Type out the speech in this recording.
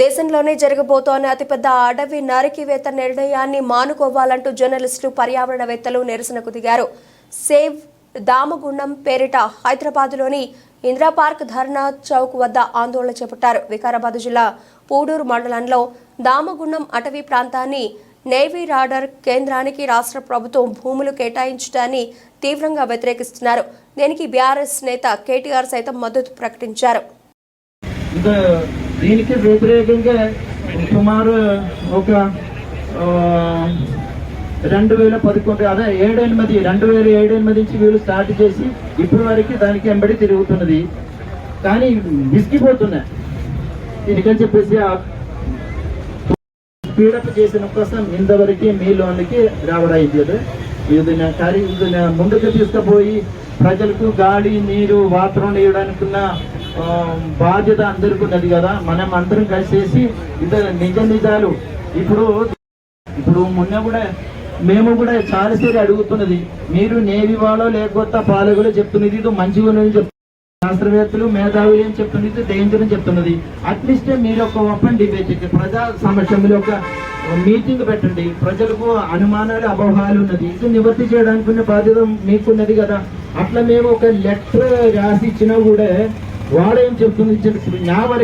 దేశంలోనే జరగబోతోన్న అతిపెద్ద అడవి నరికివేత నిర్ణయాన్ని మానుకోవాలంటూ జర్నలిస్టులు పర్యావరణవేత్తలు నిరసనకు దిగారు. సేవ్ దామగుండం పేరిట హైదరాబాద్లోని ఇందిరా పార్క్ ధర్నా చౌక్ వద్ద ఆందోళన చేపట్టారు. వికారాబాద్ జిల్లా పూడూరు మండలంలో దామగుండం అటవీ ప్రాంతాన్ని నేవీ రాడర్ కేంద్రానికి రాష్ట్ర ప్రభుత్వం భూములు కేటాయించడాన్ని తీవ్రంగా వ్యతిరేకిస్తున్నారు. దీనికి బీఆర్ఎస్ నేత కేటీఆర్ సైతం మద్దతు ప్రకటించారు. దీనికి వ్యతిరేకంగా సుమారు ఒక రెండు వేల పదకొండు అదే ఏడెనిమిది రెండు వేల ఏడెనిమిది నుంచి వీళ్ళు స్టార్ట్ చేసి ఇప్పటి వరకు దానికి ఎంబడి తిరుగుతున్నది. కానీ విసిగిపోతున్నాయి దీనికని చెప్పేసి ఆ స్పీడప్ చేసిన కోసం ఇంతవరకు మీ లోన్కి రావడైంది ఇది నా ముందుకు తీసుకుపోయి ప్రజలకు గాలి నీరు వాతావరణం ఇవ్వడానికి ఉన్న బాధ్యత అందరికీ ఉన్నది కదా. మనం అందరం కలిసేసి ఇద్దరు నిజ నిజాలు. ఇప్పుడు ఇప్పుడు మొన్న కూడా మేము కూడా చాలాసారి అడుగుతున్నది. మీరు నేవి వాళ్ళో లేకపోతే పాలకులు చెప్తున్నది ఇది మంచిగా ఉన్నది చెప్తున్నది శాస్త్రవేత్తలు మేధావులు ఏం చెప్తున్నది ఇది డేంజర్ అని చెప్తున్నది అట్లీస్ట్ మీరు ఒక ఓపెన్ డిబేట్ చేయండి. ప్రజా సమక్షంలో ఒక మీటింగ్ పెట్టండి. ప్రజలకు అనుమానాలు అబోహాలు ఉన్నది. ఇది నివృత్తి చేయడానికి ఉన్న బాధ్యత మీకున్నది కదా. అట్లా మేము ఒక లెటర్ రాసి ఇచ్చినా కూడా వాడేం చెప్తుంది? నా వరకు